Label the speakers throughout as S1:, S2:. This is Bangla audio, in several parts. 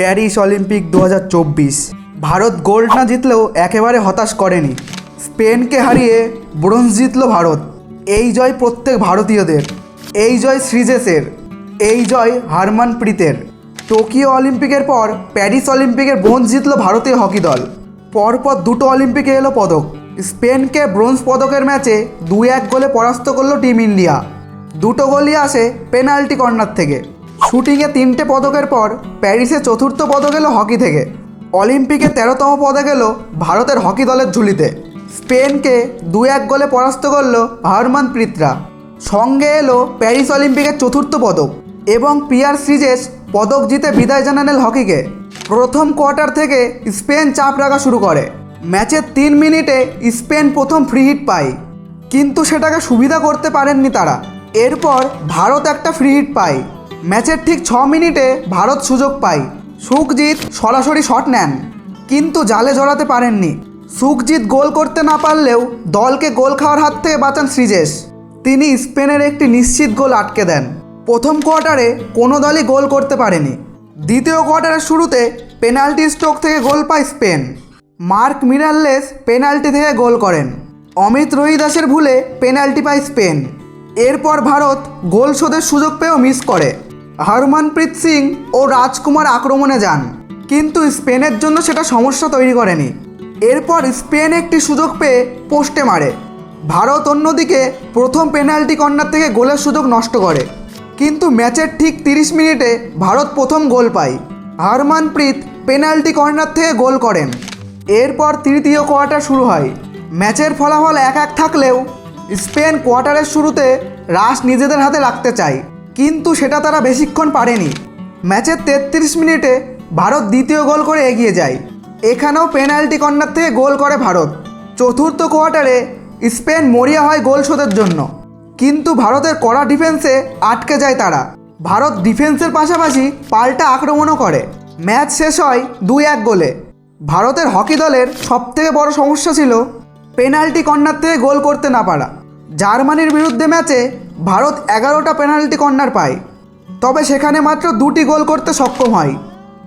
S1: প্যারিস অলিম্পিক দু হাজার চব্বিশ। ভারত গোল্ড না জিতলেও একেবারে হতাশ করেনি। স্পেনকে হারিয়ে ব্রোঞ্জ জিতল ভারত। এই জয় প্রত্যেক ভারতীয়দের। এই জয় শ্রীজেশের এই জয় হারমান প্রীতের টোকিও অলিম্পিকের পর প্যারিস অলিম্পিকের ব্রোঞ্জ জিতল ভারতীয় হকি দল। পরপর দুটো অলিম্পিকে এলো পদক। স্পেনকে ব্রোঞ্জ পদকের ম্যাচে দুই এক গোলে পরাস্ত করল টিম ইন্ডিয়া। দুটো গোলই আসে পেনাল্টি কর্নার থেকে। শুটিংয়ে তিনটে পদকের পর প্যারিসে চতুর্থ পদক এলো হকি থেকে। অলিম্পিকে তেরোতম পদক এলো ভারতের হকি দলের ঝুলিতে। স্পেনকে দু এক গোলে পরাস্ত করল হারমানপ্রীতরা সঙ্গে এলো প্যারিস অলিম্পিকের চতুর্থ পদক এবং পিয়ার সিজেস পদক জিতে বিদায় জানালেন হকিকে। প্রথম কোয়ার্টার থেকে স্পেন চাপ রাখা শুরু করে। ম্যাচের তিন মিনিটে স্পেন প্রথম ফ্রি হিট পায়। কিন্তু সেটাকে সুবিধা করতে পারেননি তারা। এরপর ভারত একটা ফ্রি হিট পায়। ম্যাচের ঠিক ছ মিনিটে ভারত সুযোগ পায়। সুখজিৎ সরাসরি শট নেন, কিন্তু জালে জড়াতে পারেননি। সুখজিৎ গোল করতে না পারলেও দলকে গোল খাওয়ার হাত থেকে বাঁচান শ্রীজেশ তিনি স্পেনের একটি নিশ্চিত গোল আটকে দেন। প্রথম কোয়ার্টারে কোনো দলই গোল করতে পারেনি। দ্বিতীয় কোয়ার্টারের শুরুতে পেনাল্টি স্ট্রোক থেকে গোল পায় স্পেন। মার্ক মিরাল্লেস পেনাল্টি থেকে গোল করেন। অমিত রোহিদাসের ভুলে পেনাল্টি পায় স্পেন। এরপর ভারত গোল শোধের সুযোগ পেয়েও মিস করে। হরমনপ্রীত সিং ও রাজকুমার আক্রমণে যান। কিন্তু স্পেনের জন্য সেটা সমস্যা তৈরি করেনি। এরপর স্পেন একটি সুযোগ পেয়ে পোস্টে মারে। ভারত অন্যদিকে প্রথম পেনাল্টি কর্নার থেকে গোলের সুযোগ নষ্ট করে। কিন্তু ম্যাচের ঠিক তিরিশ মিনিটে ভারত প্রথম গোল পায়। হারমানপ্রীত পেনাল্টি কর্নার থেকে গোল করেন। এরপর তৃতীয় কোয়ার্টার শুরু হয়। ম্যাচের ফলাফল এক এক থাকলেও স্পেন কোয়ার্টারের শুরুতে রাশ নিজেদের হাতে রাখতে চায়। কিন্তু সেটা তারা বেশিক্ষণ পারেনি। ম্যাচের তেত্রিশ মিনিটে ভারত দ্বিতীয় গোল করে এগিয়ে যায়। এখানেও পেনাল্টি কর্নার থেকে গোল করে ভারত। চতুর্থ কোয়ার্টারে স্পেন মরিয়া হয় গোল শোধের জন্য। কিন্তু ভারতের কড়া ডিফেন্সে আটকে যায় তারা। ভারত ডিফেন্সের পাশাপাশি পাল্টা আক্রমণও করে। ম্যাচ শেষ হয় দুই এক গোলে। ভারতের হকি দলের সবথেকে বড় সমস্যা ছিল পেনাল্টি কর্নার থেকে গোল করতে না পারা। জার্মানির বিরুদ্ধে ম্যাচে ভারত এগারোটা পেনাল্টি কর্নার পায়। তবে সেখানে মাত্র দুটি গোল করতে সক্ষম হয়।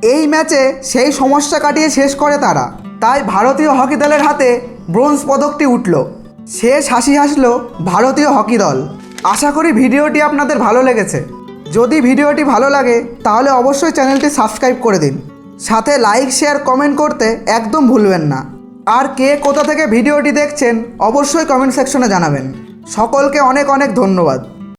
S1: এই ম্যাচে সেই সমস্যা কাটিয়ে শেষ করে তারা। তাই ভারতীয় হকি দলের হাতে ব্রোঞ্জ পদকটি উঠল। শেষ হাসি হাসলো ভারতীয় হকি দল। আশা করি ভিডিওটি আপনাদের ভালো লেগেছে। যদি ভিডিওটি ভালো লাগে, তাহলে অবশ্যই চ্যানেলটি সাবস্ক্রাইব করে দিন। সাথে লাইক, শেয়ার, কমেন্ট করতে একদম ভুলবেন না। আর কে কোথা থেকে ভিডিওটি দেখছেন, অবশ্যই কমেন্ট সেকশনে জানাবেন। সকলকে অনেক অনেক ধন্যবাদ।